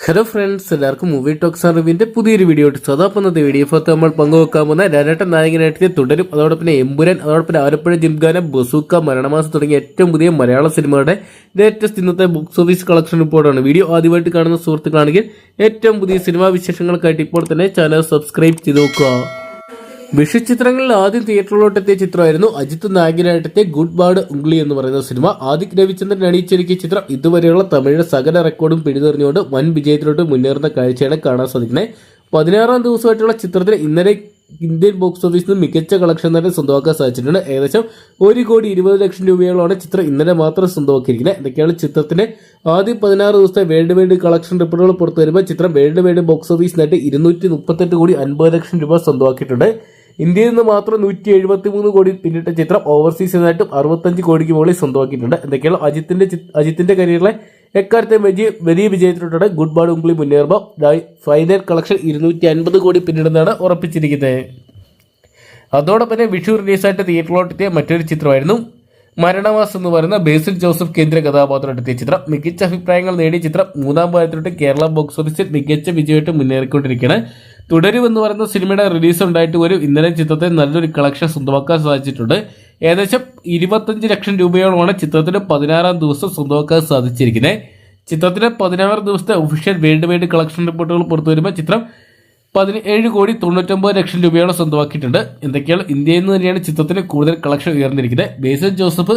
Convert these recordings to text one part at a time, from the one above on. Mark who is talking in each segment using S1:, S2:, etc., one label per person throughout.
S1: Hello friends എല്ലാവർക്കും movie talks അറിവിന്റെ പുതിയൊരു വീഡിയോ ഇട്ടു അതോടൊപ്പം ഇന്നത്തെ വീഡിയോ ഭാഗത്ത് നമ്മൾ പങ്കുവെക്കാൻ പോകുന്ന രാജേട്ടൻ നായകനായിട്ട് തുടരും അതോടൊപ്പം തന്നെ എമ്പുരാൻ അതോടൊപ്പം തന്നെ ആലപ്പുഴ ജിംഗാന ബസൂക്ക മരണമാസം തുടങ്ങിയ ഏറ്റവും പുതിയ മലയാള സിനിമയുടെ ലേറ്റസ്റ്റ് ഇന്നത്തെ ബുക്സ് ഓഫീസ് കളക്ഷൻ റിപ്പോർട്ടാണ് വീഡിയോ ആദ്യമായിട്ട് കാണുന്ന സുഹൃത്തുക്കളാണെങ്കിൽ ഏറ്റവും പുതിയ സിനിമാ വിശേഷങ്ങൾക്കായിട്ട് ഇപ്പോൾ തന്നെ ചാനൽ സബ്സ്ക്രൈബ് ചെയ്ത് നോക്കുക. വിഷു ചിത്രങ്ങളിൽ ആദ്യം തിയേറ്ററിലോട്ട് എത്തിയ ചിത്രമായിരുന്നു അജിത് നായകനായിട്ടെത്തിയ ഗുഡ് ബാഡ് ഉംഗ്ലി എന്ന് പറയുന്ന സിനിമ. ആദിക് രവിചന്ദ്രൻ അണിയിച്ചൊരുക്കിയ ചിത്രം ഇതുവരെയുള്ള തമിഴ് സകല റെക്കോർഡും പിടിതെറിഞ്ഞുകൊണ്ട് വൻ വിജയത്തിലോട്ട് മുന്നേറുന്ന കാഴ്ചയാണ് കാണാൻ സാധിക്കുന്നത്. പതിനാറാം ദിവസമായിട്ടുള്ള ചിത്രത്തിന് ഇന്നലെ ഇന്ത്യൻ ബോക്സ് ഓഫീസിൽ നിന്ന് മികച്ച കളക്ഷൻ തന്നെ സ്വന്തമാക്കാൻ സാധിച്ചിട്ടുണ്ട്. ഏകദേശം ഒരു കോടി ഇരുപത് ലക്ഷം രൂപയോളമാണ് ചിത്രം ഇന്നലെ മാത്രം സ്വന്തമാക്കിയിരിക്കുന്നത്. ഇതൊക്കെയാണ് ചിത്രത്തിന്റെ ആദ്യ പതിനാറ് ദിവസത്തെ വേൾഡ് വൈഡ് കളക്ഷൻ റിപ്പോർട്ടുകൾ പുറത്തു വരുമ്പോൾ ചിത്രം വേൾഡ് വൈഡ് ബോക്സ് ഓഫീസിനായിട്ട് ഇരുന്നൂറ്റി മുപ്പത്തെട്ട് കോടി അൻപത് ലക്ഷം രൂപ സ്വന്തമാക്കിയിട്ടുണ്ട്. ഇന്ത്യയിൽ നിന്ന് മാത്രം നൂറ്റി എഴുപത്തി മൂന്ന് കോടി പിന്നിട്ട ചിത്രം ഓവർസീസ് ആയിട്ടും അറുപത്തഞ്ച് കോടിക്ക് മുകളിൽ സ്വന്തമാക്കിയിട്ടുണ്ട്. എന്തൊക്കെയാണ്? അജിത്തിന്റെ അജിത്തിന്റെ കരിയറിലെ എക്കാലത്തെ വലിയ വലിയ വിജയത്തിലൂടെ ഗുഡ് ബാഡ് ഉംഗ്ലി മുന്നേറുമ്പോൾ ഫൈനൽ കളക്ഷൻ ഇരുന്നൂറ്റി അൻപത് കോടി പിന്നിടുന്നതാണ് ഉറപ്പിച്ചിരിക്കുന്നത്. അതോടൊപ്പം തന്നെ വിഷു റിലീസായിട്ട് തിയേറ്ററിലോട്ടെത്തിയ മറ്റൊരു ചിത്രമായിരുന്നു മരണവാസ് എന്ന് പറയുന്ന ബേസിൽ ജോസഫ് കേന്ദ്ര കഥാപാത്രമെത്തിയ ചിത്രം. മികച്ച അഭിപ്രായങ്ങൾ നേടിയ ചിത്രം മൂന്നാം ഭാഗത്തിലോട്ട് കേരള ബോക്സ് ഓഫീസിൽ മികച്ച വിജയമായിട്ട് മുന്നേറിക്കൊണ്ടിരിക്കുകയാണ്. തുടരും എന്ന് പറയുന്ന സിനിമയുടെ റിലീസ് ഉണ്ടായിട്ട് ഒരു ഇന്നലെ ചിത്രത്തെ നല്ലൊരു കളക്ഷൻ സ്വന്തമാക്കാൻ സാധിച്ചിട്ടുണ്ട്. ഏകദേശം ഇരുപത്തഞ്ച് ലക്ഷം രൂപയോളമാണ് ചിത്രത്തിന് പതിനാറാം ദിവസം സ്വന്തമാക്കാൻ സാധിച്ചിരിക്കുന്നത്. ചിത്രത്തിന്റെ പതിനാറ് ദിവസത്തെ ഒഫീഷ്യൽ വേൾഡ് വൈഡ് കളക്ഷൻ റിപ്പോർട്ടുകൾ പുറത്തു വരുമ്പോൾ ചിത്രം പതിനേഴ് കോടി തൊണ്ണൂറ്റൊമ്പത് ലക്ഷം രൂപയോളം സ്വന്തമാക്കിയിട്ടുണ്ട്. എന്തൊക്കെയാണ് ഇന്ത്യയിൽ നിന്ന് തന്നെയാണ് ചിത്രത്തിന് കൂടുതൽ കളക്ഷൻ ഉയർന്നിരിക്കുന്നത്? ബേസൻ ജോസഫ്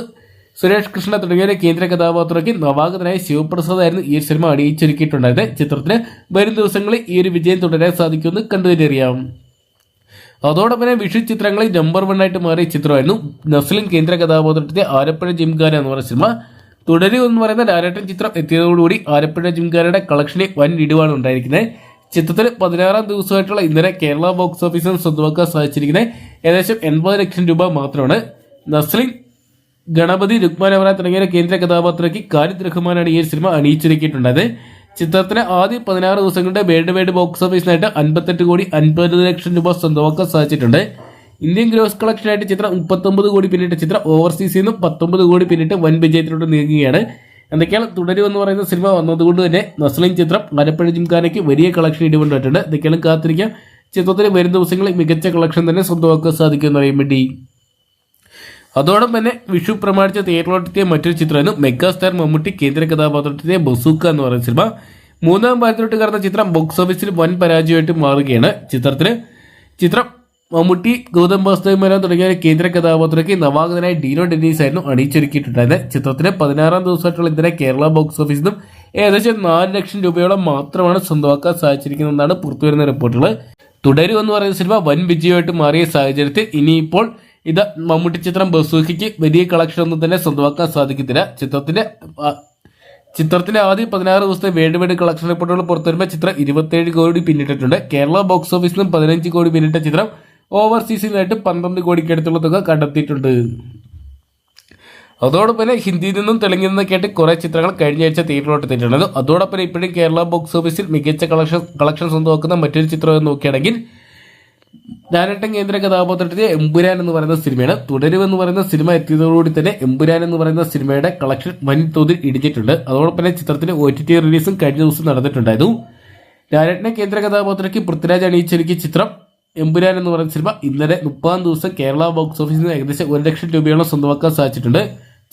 S1: സുരേഷ് കൃഷ്ണ തുടങ്ങിയ കേന്ദ്ര കഥാപാത്രയ്ക്ക് നവാഗതനായ ശിവപ്രസാദ് ആയിരുന്നു ഈ സിനിമ അണിയിച്ചൊരുക്കിയിട്ടുണ്ടായത്. ചിത്രത്തിന് വരും ദിവസങ്ങളിൽ ഈ ഒരു വിജയം തുടരാൻ സാധിക്കുമെന്ന് കണ്ടുതരികയാണ് അതോടൊപ്പം തന്നെ വിഷു ചിത്രങ്ങളിൽ നമ്പർ വൺ ആയിട്ട് മാറിയ ചിത്രമായിരുന്നു നസ്ലിൻ കേന്ദ്ര കഥാപാത്രത്തിന്റെ ആലപ്പുഴ ജിംഖാന എന്ന് പറയുന്ന സിനിമ. തുടരുക എന്ന് പറയുന്ന ഡയറക്ടർ ചിത്രം എത്തിയതോടുകൂടി ആലപ്പുഴ ജിംഖാനയുടെ കളക്ഷനിൽ വൻ ഇടിവാണ് ഉണ്ടായിരിക്കുന്നത്. ചിത്രത്തിൽ പതിനാറാം ദിവസമായിട്ടുള്ള ഇന്നലെ കേരള ബോക്സ് ഓഫീസിൽ സ്വന്തമാക്കാൻ സാധിച്ചിരിക്കുന്നത് ഏകദേശം എൺപത് ലക്ഷം രൂപ മാത്രമാണ്. നസ്ലിൻ ഗണപതി രുക്മാനവറ തുടങ്ങിയ കേന്ദ്ര കഥാപാത്രയ്ക്ക് കാരിദ് റഹ്മാനാണ് ഈ സിനിമ അണിയിച്ചൊരുക്കിയിട്ടുള്ളത് ചിത്രത്തിന് ആദ്യ പതിനാറ് ദിവസങ്ങളുടെ വേൾഡ് വൈഡ് ബോക്സ് ഓഫീസിനായിട്ട് അൻപത്തെട്ട് കോടി അൻപത് ലക്ഷം രൂപ സ്വന്തമാക്കാൻ സാധിച്ചിട്ടുണ്ട്. ഇന്ത്യൻ ഗ്രോസ് കളക്ഷനായിട്ട് ചിത്രം മുപ്പത്തൊമ്പത് കോടി പിന്നിട്ട് ചിത്രം ഓവർസീസിൽ നിന്നും പത്തൊമ്പത് കോടി പിന്നിട്ട് വൻ വിജയത്തിലോട്ട് നീങ്ങുകയാണ്. എന്തൊക്കെയാണ് തുടരും എന്ന് പറയുന്ന സിനിമ വന്നതുകൊണ്ട് തന്നെ നസ്ലിൻ ചിത്രം മലപ്പുഴ ജിംഖാനയ്ക്ക് വലിയ കളക്ഷൻ ഇടിവുണ്ടായിട്ടുണ്ട്. എന്തൊക്കെയാണ് കാത്തിരിക്കാം. ചിത്രത്തിന് വരും ദിവസങ്ങളിൽ മികച്ച കളക്ഷൻ തന്നെ സ്വന്തമാക്കാൻ സാധിക്കുമെന്ന് അറിയാൻ വേണ്ടി. അതോടൊപ്പം തന്നെ വിഷു പ്രമാണിച്ച തിയേറ്ററിലോട്ടെത്തിയ മറ്റൊരു ചിത്രമായിരുന്നു മെഗാസ്റ്റാർ മമ്മൂട്ടി കേന്ദ്ര കഥാപാത്രത്തിലെ ബസൂക്ക എന്ന് പറയുന്ന സിനിമ. മൂന്നാം ഭാഗത്തിലോട്ട് കടന്ന ചിത്രം ബോക്സ് ഓഫീസിൽ വൻ പരാജയമായിട്ട് മാറുകയാണ് ചിത്രത്തിന്. ചിത്രം മമ്മൂട്ടി ഗൗതം വാസ്തവമേന തുടങ്ങിയ കേന്ദ്ര കഥാപാത്രയ്ക്ക് നവാഗതനായ ഡീനോ ഡെന്നീസ് ആയിരുന്നു അണിയിച്ചൊരുക്കിയിട്ടുണ്ടായിരുന്നത്. ചിത്രത്തിന് പതിനാറാം ദിവസമായിട്ടുള്ള ഇതിനെ കേരള ബോക്സ് ഓഫീസിൽ നിന്നും ഏകദേശം നാല് ലക്ഷം രൂപയോളം മാത്രമാണ് സ്വന്തമാക്കാൻ സാധിച്ചിരിക്കുന്നതെന്നാണ് പുറത്തുവരുന്ന റിപ്പോർട്ടുകൾ. തുടരുമെന്ന് പറയുന്ന സിനിമ വൻ വിജയമായിട്ട് മാറിയ സാഹചര്യത്തിൽ ഇനിയിപ്പോൾ ഇത് മമ്മൂട്ടി ചിത്രം ബസൂഹിക്ക് വലിയ കളക്ഷൻ ഒന്നും തന്നെ സ്വന്തമാക്കാൻ സാധിക്കത്തില്ല. ചിത്രത്തിന്റെ ചിത്രത്തിലെ ആദ്യം പതിനാറ് ദിവസത്തെ വേൾഡ് വൈഡ് കളക്ഷൻ റിപ്പോർട്ടുകൾ പുറത്തുവരുമ്പോൾ ചിത്രം ഇരുപത്തേഴ് കോടി പിന്നിട്ടിട്ടുണ്ട്. കേരള ബോക്സ് ഓഫീസിലും നിന്നും പതിനഞ്ച് കോടി പിന്നിട്ട ചിത്രം ഓവർസീസിനായിട്ട് പന്ത്രണ്ട് കോടിക്കടുത്തുള്ള തുക കണ്ടെത്തിയിട്ടുണ്ട്. അതോടൊപ്പം ഹിന്ദിയിൽ നിന്നും തെലുങ്കിൽ നിന്നൊക്കെ കേട്ട് കുറേ ചിത്രങ്ങൾ കഴിഞ്ഞ ആഴ്ച തിയേറ്ററിലോട്ട് അതോടൊപ്പം ഇപ്പോഴും കേരള ബോക്സ് ഓഫീസിൽ മികച്ച കളക്ഷൻ കളക്ഷൻ സ്വന്തമാക്കുന്ന മറ്റൊരു ചിത്രം നോക്കുകയാണെങ്കിൽ ഞാനേട്ടൻ കേന്ദ്ര കഥാപാത്രത്തിന്റെ എമ്പുരാൻ എന്ന് പറയുന്ന സിനിമയാണ്. തുടരുമെന്ന് പറയുന്ന സിനിമ എത്തിയതോടുകൂടി തന്നെ എമ്പുരാൻ എന്ന് പറയുന്ന സിനിമയുടെ കളക്ഷൻ വൻതോതിൽ ഇടിഞ്ഞിട്ടുണ്ട്. അതോടൊപ്പം തന്നെ ചിത്രത്തിന്റെ ഒ ടി ടി റിലീസും കഴിഞ്ഞ ദിവസം നടന്നിട്ടുണ്ടായിരുന്നു. ഡയറക്ടർ കേന്ദ്ര കഥാപാത്രയ്ക്ക് പൃഥ്വിരാജ് അണിയിച്ചൊരുക്കിയ ചിത്രം എമ്പുരാൻ എന്ന് പറയുന്ന സിനിമ ഇന്നലെ മുപ്പതാം ദിവസം കേരള ബോക്സ് ഓഫീസിൽ നിന്ന് ഏകദേശം ഒരു ലക്ഷം രൂപയോളം സ്വന്തമാക്കാൻ സാധിച്ചിട്ടുണ്ട്.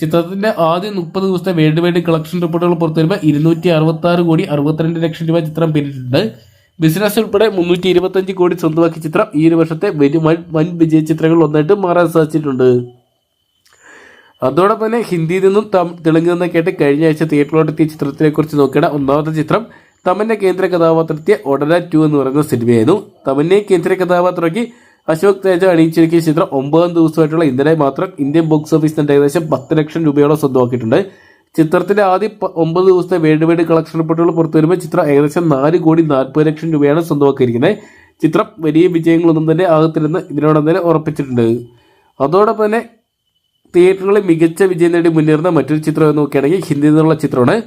S1: ചിത്രത്തിന്റെ ആദ്യ മുപ്പത് ദിവസത്തെ വേൾഡ് വൈഡ് കളക്ഷൻ റിപ്പോർട്ടുകൾ പുറത്തുവരുമ്പോൾ ഇരുന്നൂറ്റി അറുപത്തി ആറ് കോടി അറുപത്തിരണ്ട് ലക്ഷം രൂപ ചിത്രം പിന്നിട്ടിട്ടുണ്ട്. ബിസിനസ് ഉൾപ്പെടെ മുന്നൂറ്റി ഇരുപത്തഞ്ച് കോടി സ്വന്തമാക്കിയ ചിത്രം ഈ ഒരു വർഷത്തെ വലിയ വൻ വിജയ ചിത്രങ്ങളിൽ ഒന്നായിട്ട് മാറാൻ സാധിച്ചിട്ടുണ്ട്. അതോടൊപ്പം തന്നെ ഹിന്ദിയിൽ നിന്നും തെലുങ്കിൽ നിന്നൊക്കെ ആയിട്ട് കഴിഞ്ഞ ആഴ്ച തിയേറ്ററിലോട്ട് എത്തിയ ചിത്രത്തിനെ കുറിച്ച് നോക്കിയാണ് ഒന്നാമത്തെ ചിത്രം. തമന്റെ കേന്ദ്ര കഥാപാത്രത്തെ ഒടന ടു എന്ന് പറയുന്ന സിനിമയായിരുന്നു. തമന്നെ കേന്ദ്ര കഥാപാത്രമാക്കി അശോക് തേജ അണിയിച്ചിരിക്കിയ ചിത്രം ഒമ്പതാം ദിവസമായിട്ടുള്ള ഇന്നലെ മാത്രം ഇന്ത്യൻ ബോക്സ് ഓഫീസിന്റെ ഏകദേശം പത്ത് ലക്ഷം രൂപയോളം സ്വന്തമാക്കിയിട്ടുണ്ട്. ചിത്രത്തിന്റെ ആദ്യ ഒമ്പത് ദിവസത്തെ വേൾഡ് വൈഡ് കളക്ഷൻ റിപ്പോർട്ടുകൾ പുറത്തു വരുമ്പോൾ ചിത്രം ഏകദേശം നാല് കോടി നാൽപ്പത് ലക്ഷം രൂപയാണ് സ്വന്തമാക്കിയിരിക്കുന്നത്. ചിത്രം വലിയ വിജയങ്ങളൊന്നും തന്നെ ആകത്തില്ലെന്ന് ഇതിനോടൊപ്പം തന്നെ ഉറപ്പിച്ചിട്ടുണ്ട്. അതോടൊപ്പം തന്നെ തിയേറ്ററുകളിൽ മികച്ച വിജയം നേടി മുന്നേറുന്ന മറ്റൊരു ചിത്രം നോക്കുകയാണെങ്കിൽ ഹിന്ദിയിൽ നിന്നുള്ള ചിത്രമാണ്.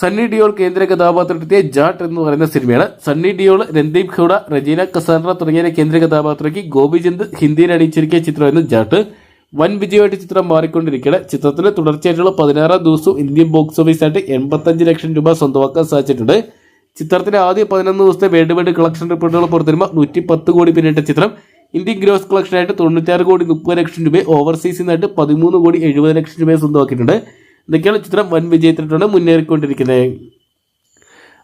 S1: സണ്ണി ഡിയോൾ കേന്ദ്ര കഥാപാത്രത്തെ ജാട്ട് എന്ന് പറയുന്ന സിനിമയാണ്. സണ്ണി ഡിയോൾ രൺദീപ് ഖൗഡ രജീന കസാൻഡ്ര തുടങ്ങിയ കേന്ദ്ര കഥാപാത്രയ്ക്ക് ഗോപിചന്ദ് ഹിന്ദിയിൽ അണിയിച്ചിരിക്കിയ ചിത്രമായിരുന്നു ജാട്ട്. വൻ വിജയമായിട്ട് ചിത്രം മാറിക്കൊണ്ടിരിക്കുകയാണ് ചിത്രത്തിന് തുടർച്ചയായിട്ടുള്ള പതിനാറാം ദിവസവും ഇന്ത്യൻ ബോക്സ് ഓഫീസായിട്ട് എൺപത്തഞ്ച് ലക്ഷം രൂപ സ്വന്തമാക്കാൻ സാധിച്ചിട്ടുണ്ട്. ചിത്രത്തിന്റെ ആദ്യ പതിനൊന്ന് ദിവസത്തെ വേൾഡ് വൈഡ് കളക്ഷൻ റിപ്പോർട്ടുകൾ പുറത്തുവരുമ്പോൾ നൂറ്റി പത്ത് കോടി പിന്നിട്ട ചിത്രം. ഇന്ത്യൻ ഗ്രോസ് കളക്ഷനായിട്ട് തൊണ്ണൂറ്റാറ് കോടി മുപ്പത് ലക്ഷം രൂപ ഓവർസീസിൽ നിന്നായിട്ട് പതിമൂന്ന് കോടി എഴുപത് ലക്ഷം രൂപയെ സ്വന്തമാക്കിയിട്ടുണ്ട്. ഇതൊക്കെയാണ് ചിത്രം വൻ വിജയത്തിലാണ് മുന്നേറിക്കൊണ്ടിരിക്കുന്നത്.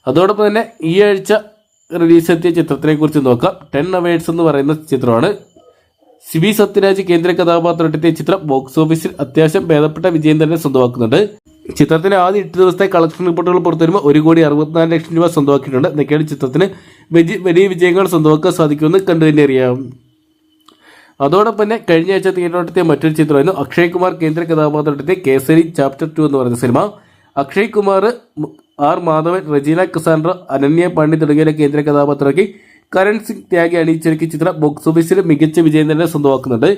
S1: അതോടൊപ്പം തന്നെ ഈ ആഴ്ച റിലീസ് എത്തിയ ചിത്രത്തിനെ കുറിച്ച് നോക്കാം. ടെൻ അവേഴ്സ് എന്ന് പറയുന്ന ചിത്രമാണ്. സിബി സത്യരാജ് കേന്ദ്ര കഥാപാത്രത്തിന്റെ ചിത്രം ബോക്സ് ഓഫീസിൽ അത്യാവശ്യം ഭേദപ്പെട്ട വിജയം തന്നെ സ്വന്തമാക്കുന്നുണ്ട്. ചിത്രത്തിന്റെ ആദ്യ എട്ട് ദിവസത്തെ കളക്ഷൻ റിപ്പോർട്ടുകൾ പുറത്തുവരുമ്പോൾ ഒരു കോടി അറുപത്തിനാല് ലക്ഷം രൂപ സ്വന്തമാക്കിയിട്ടുണ്ട്. എന്നൊക്കെയാണ് ചിത്രത്തിന് വലിയ വിജയങ്ങൾ സ്വന്തമാക്കാൻ സാധിക്കുമെന്ന് കണ്ടു തന്നെ അറിയാം. അതോടൊപ്പം തന്നെ കഴിഞ്ഞ ആഴ്ച തിയേറ്ററിലെത്തിയ മറ്റൊരു ചിത്രമായിരുന്നു അക്ഷയ് കുമാർ കേന്ദ്ര കഥാപാത്രത്തിന്റെ കേസരി ചാപ്റ്റർ ടു എന്ന് പറയുന്ന സിനിമ അക്ഷയ് കുമാർ ആർ മാധവൻ റജീന കസാൻഡ്ര അനന്യ പാണ്ഡി തുടങ്ങിയ കേന്ദ്ര കഥാപാത്രമാക്കി കരൺ സിംഗ് ത്യാഗി അണിയിച്ചൊരുക്കിയ ചിത്രം ബോക്സ് ഓഫീസിൽ മികച്ച വിജയം തന്നെ സ്വന്തമാക്കുന്നുണ്ട്.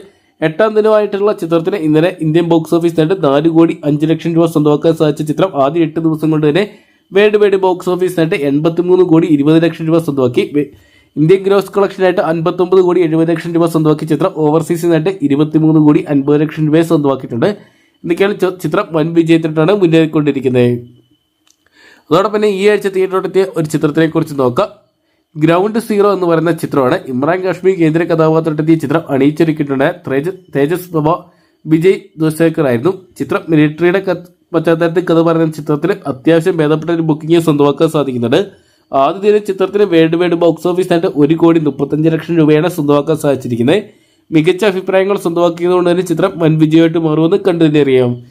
S1: എട്ടാം ദിനമായിട്ടുള്ള ചിത്രത്തിന് ഇന്നലെ ഇന്ത്യൻ ബോക്സ് ഓഫീസ് നേട്ട് നാല് കോടി അഞ്ച് ലക്ഷം രൂപ സ്വന്തമാക്കാൻ സാധിച്ച ചിത്രം ആദ്യ എട്ട് ദിവസം കൊണ്ട് തന്നെ world wide box office net എൺപത്തിമൂന്ന് കോടി ഇരുപത് ലക്ഷം രൂപ സ്വന്തമാക്കി. ഇന്ത്യൻ ഗ്രോസ് കളക്ഷനായിട്ട് അൻപത്തൊമ്പത് കോടി എഴുപത് ലക്ഷം രൂപ സ്വന്തമാക്കിയ ചിത്രം ഓവർസീസിനായിട്ട് ഇരുപത്തിമൂന്ന് കോടി അൻപത് ലക്ഷം രൂപയെ സ്വന്തമാക്കിയിട്ടുണ്ട്. എന്തൊക്കെയാണ് ചിത്രം വൻ വിജയത്തിനാണ് മുന്നേറിക്കൊണ്ടിരിക്കുന്നത്. അതോടൊപ്പം തന്നെ ഈ ആഴ്ച തിയേറ്ററിലെത്തിയ ഒരു ചിത്രത്തിനെ കുറിച്ച് നോക്കാം. ഗ്രൗണ്ട് സീറോ എന്ന് പറയുന്ന ചിത്രമാണ്. ഇമ്രാൻ കാശ്മീർ കേന്ദ്ര കഥാപാത്രത്തെത്തിയ ചിത്രം അണിയിച്ചൊരുക്കിയിട്ടുണ്ട്. തേജ- തേജസ് പ്രഭ വിജയ് ദോശേക്കർ ആയിരുന്നു. ചിത്രം മിലിറ്ററിയുടെ പശ്ചാത്തലത്തിൽ കഥ പറയുന്ന ചിത്രത്തിൽ അത്യാവശ്യം ഭേദപ്പെട്ട ഒരു ബുക്കിംഗ് സ്വന്തമാക്കാൻ സാധിക്കുന്നുണ്ട്. ആദ്യ ദിന ചിത്രത്തിന് വേൾഡ് വൈഡ് ബോക്സ് ഓഫീസ് ആയിട്ട് ഒരു കോടി മുപ്പത്തഞ്ച് ലക്ഷം രൂപയാണ് സ്വന്തമാക്കാൻ സാധിച്ചിരിക്കുന്നത്. മികച്ച അഭിപ്രായങ്ങൾ സ്വന്തമാക്കിയതുകൊണ്ട് തന്നെ ചിത്രം വൻ വിജയമായിട്ട് മാറുമെന്ന് കണ്ടു തന്നെ അറിയാം.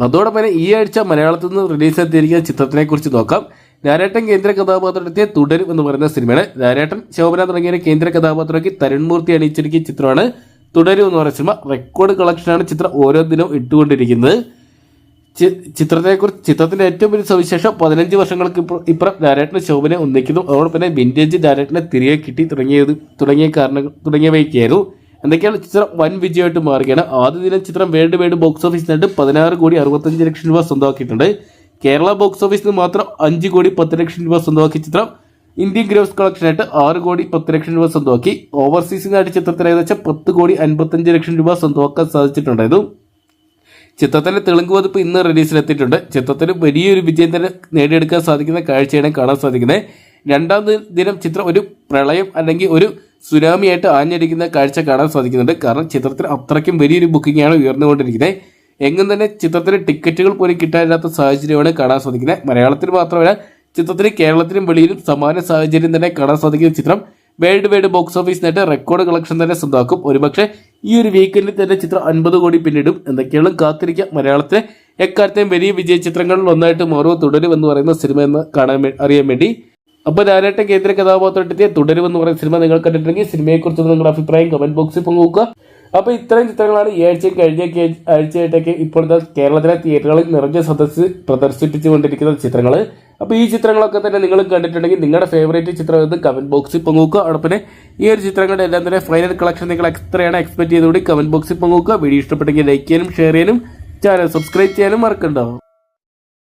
S1: അതോടൊപ്പം ഈ ആഴ്ച മലയാളത്തിൽ നിന്ന് റിലീസ് ചെയ്തിരിക്കുന്ന ചിത്രത്തിനെ കുറിച്ച് നോക്കാം. നാരായട്ടൻ കേന്ദ്ര കഥാപാത്രത്തെ തുടരും എന്ന് പറയുന്ന സിനിമയാണ്. നാരായട്ടൻ ശോഭന തുടങ്ങിയ കേന്ദ്ര കഥാപാത്രമാക്കി തരുൺമൂർത്തി അണിയിച്ചിരിക്കുന്ന ചിത്രമാണ്. തുടരും എന്ന് പറയുന്ന സിനിമ റെക്കോർഡ് കളക്ഷനാണ് ചിത്രം ഓരോ ദിനവും ഇട്ടുകൊണ്ടിരിക്കുന്നത്. ചിത്രത്തെക്കുറിച്ച് ചിത്രത്തിന്റെ ഏറ്റവും വലിയ സവിശേഷം പതിനഞ്ച് വർഷങ്ങൾക്ക് ഇപ്പുറം നാരായണനെ ശോഭനെ ഒന്നിക്കുന്നു. അതോടൊപ്പം തന്നെ വിന്റേജ് നാരായണനെ തിരികെ കിട്ടി തുടങ്ങിയത് തുടങ്ങിയ കാരണങ്ങൾ തുടങ്ങിയവയൊക്കെയായിരുന്നു. എന്തൊക്കെയാണ് ചിത്രം വൻ വിജയമായിട്ട് മാറുകയാണ്. ആദ്യ ദിനം ചിത്രം വേൾഡ് വൈഡ് ബോക്സ് ഓഫീസിനായിട്ട് പതിനാറ് കോടി അറുപത്തഞ്ച് ലക്ഷം രൂപ സ്വന്തമാക്കിയിട്ടുണ്ട്. കേരള ബോക്സ് ഓഫീസിൽ മാത്രം അഞ്ച് കോടി പത്ത് ലക്ഷം രൂപ സ്വന്തമാക്കിയ ചിത്രം. ഇന്ത്യൻ ഗ്രോസ് കളക്ഷനായിട്ട് ആറ് കോടി പത്ത് ലക്ഷം രൂപ സ്വന്തമാക്കി. ഓവർസീസിനായിട്ട് ചിത്രത്തിന് ഏകദേശം പത്ത് കോടി അൻപത്തഞ്ച് ലക്ഷം രൂപ സ്വന്തമാക്കാൻ സാധിച്ചിട്ടുണ്ടായിരുന്നു. ചിത്രത്തിന്റെ തെലുങ്ക് പതിപ്പ് ഇന്ന് റിലീസിലെത്തിയിട്ടുണ്ട്. ചിത്രത്തിന് വലിയൊരു വിജയം തന്നെ നേടിയെടുക്കാൻ സാധിക്കുന്ന കാഴ്ചയാണ് കാണാൻ സാധിക്കുന്നത്. രണ്ടാം ദിനം ചിത്രം ഒരു പ്രളയം അല്ലെങ്കിൽ ഒരു സുനാമിയായിട്ട് ആഞ്ഞടിക്കുന്ന കാഴ്ച കാണാൻ സാധിക്കുന്നുണ്ട്. കാരണം ചിത്രത്തിൽ അത്രയ്ക്കും വലിയൊരു ബുക്കിംഗ് ആണ് ഉയർന്നുകൊണ്ടിരിക്കുന്നത്. എങ്ങും തന്നെ ചിത്രത്തിന് ടിക്കറ്റുകൾ പോലും കിട്ടാനില്ലാത്ത സാഹചര്യമാണ് കാണാൻ സാധിക്കുന്നത്. മലയാളത്തിൽ മാത്രമല്ല ചിത്രത്തിന് കേരളത്തിലും വെളിയിലും സമാന സാഹചര്യം തന്നെ കാണാൻ സാധിക്കുന്ന ചിത്രം world wide box office net record collection തന്നെ സ്വന്തമാക്കും. ഒരുപക്ഷെ ഈ ഒരു വീക്കെൻഡിൽ തന്നെ ചിത്രം അൻപത് കോടി പിന്നിടും. എന്തൊക്കെയാണ് കാത്തിരിക്കുക. മലയാളത്തിലെ എക്കാലത്തെയും വലിയ വിജയ ചിത്രങ്ങളിൽ ഒന്നായിട്ട് മാറുക തുടരും എന്ന് പറയുന്ന സിനിമ എന്ന് കാണാൻ അറിയാൻ വേണ്ടി. അപ്പോൾ ധാരാട്ട കേന്ദ്ര കഥാപാത്രത്തെ തുടരും എന്ന് പറയുന്ന സിനിമ നിങ്ങൾ കണ്ടിട്ടുണ്ടെങ്കിൽ സിനിമയെക്കുറിച്ച് നിങ്ങളുടെ അഭിപ്രായം കമന്റ് ബോക്സിൽ പങ്കുവെക്കുക. അപ്പോൾ ഇത്രയും ചിത്രങ്ങളാണ് ഈ ആഴ്ചയും കഴിഞ്ഞ ആഴ്ചയായിട്ടൊക്കെ ഇപ്പോഴത്തെ കേരളത്തിലെ തിയേറ്ററുകളിൽ നിറഞ്ഞ സദസ്സ് പ്രദർശിപ്പിച്ചുകൊണ്ടിരിക്കുന്ന ചിത്രങ്ങൾ അപ്പോൾ ഈ ചിത്രങ്ങളൊക്കെ തന്നെ നിങ്ങൾ കണ്ടിട്ടുണ്ടെങ്കിൽ നിങ്ങളുടെ ഫേവറേറ്റ് ചിത്രം എന്ന് കമന്റ് ബോക്സിൽ പങ്കുവെക്കുക. അതോടൊപ്പം പിന്നെ ഈ ഒരു ചിത്രങ്ങളുടെ എല്ലാം തന്നെ ഫൈനൽ കളക്ഷൻ നിങ്ങൾ എത്രയാണ് എക്സ്പെക്ട് ചെയ്തുകൂടി കമന്റ് ബോക്സിൽ പങ്കുവെക്കുക. വീഡിയോ ഇഷ്ടപ്പെട്ടെങ്കിൽ ലൈക്ക് ചെയ്യാനും ഷെയർ ചെയ്യാനും ചാനൽ സബ്സ്ക്രൈബ് ചെയ്യാനും മറക്കണ്ടാവും